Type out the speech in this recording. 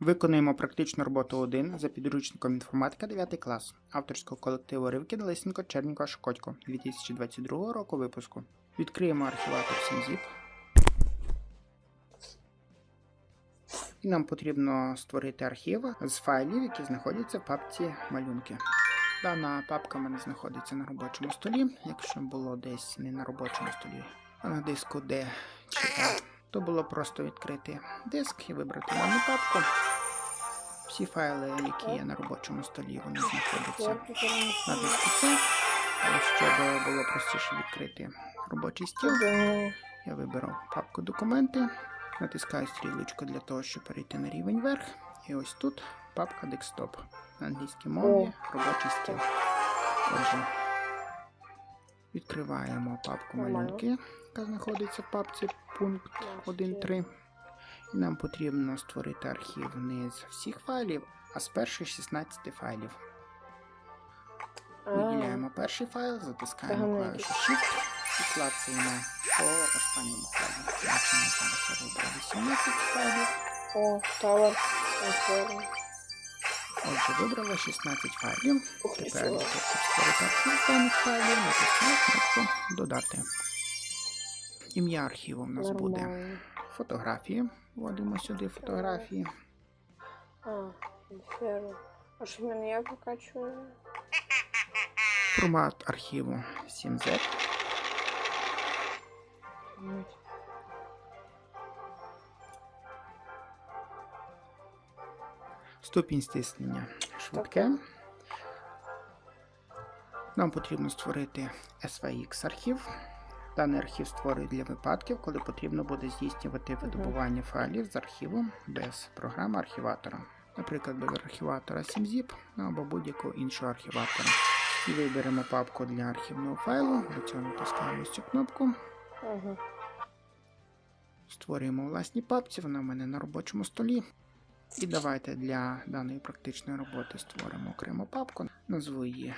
Виконуємо практичну роботу 1 за підручником інформатика 9 клас авторського колективу Ривки Лисенко Черненко Шкодько 2022 року випуску. Відкриємо архіватор SimZip. І нам потрібно створити архів з файлів, які знаходяться в папці малюнки. Дана папка в мене знаходиться на робочому столі. Якщо було десь не на робочому столі, а на диску D чи A, то було просто відкрити диск і вибрати дану папку. Всі файли, які є на робочому столі, вони знаходяться на диску C. Щоб було простіше відкрити робочий стіл, я виберу папку документи, натискаю стрілочку для того, щоб перейти на рівень вверх. І ось тут папка декстоп. На англійській мові робочий стіл. Отже, відкриваємо папку малюнки, яка знаходиться в папці пункт 1.3. І нам потрібно створити архів не з всіх файлів, а з перших 16 файлів. Виділяємо перший файл, затискаємо клавішу Shift і клацаємо по останньому файлу. Бачимо, зараз я вибрав 18 файлів. О, Tower Transform. Отже, вибрали 16 файлів. Тепер, створити архів даних файлів, натискаю кнопку Додати. Ім'я архіву в нас буде. Фотографії. Вводимо сюди фотографії. А, інферно. А що в мене я покачую? Формат архіву 7Z. Ступінь стиснення швидке. Нам потрібно створити SVX архів. Даний архів створюють для випадків, коли потрібно буде здійснювати видобування файлів з архіву без програми архіватора. Наприклад, без архіватора SimZip або будь-якого іншого архіватора. І виберемо папку для архівного файлу. Для цього натискаємо цю кнопку. Створюємо власні папці, вона в мене на робочому столі. І давайте для даної практичної роботи створимо окрему папку. Назву її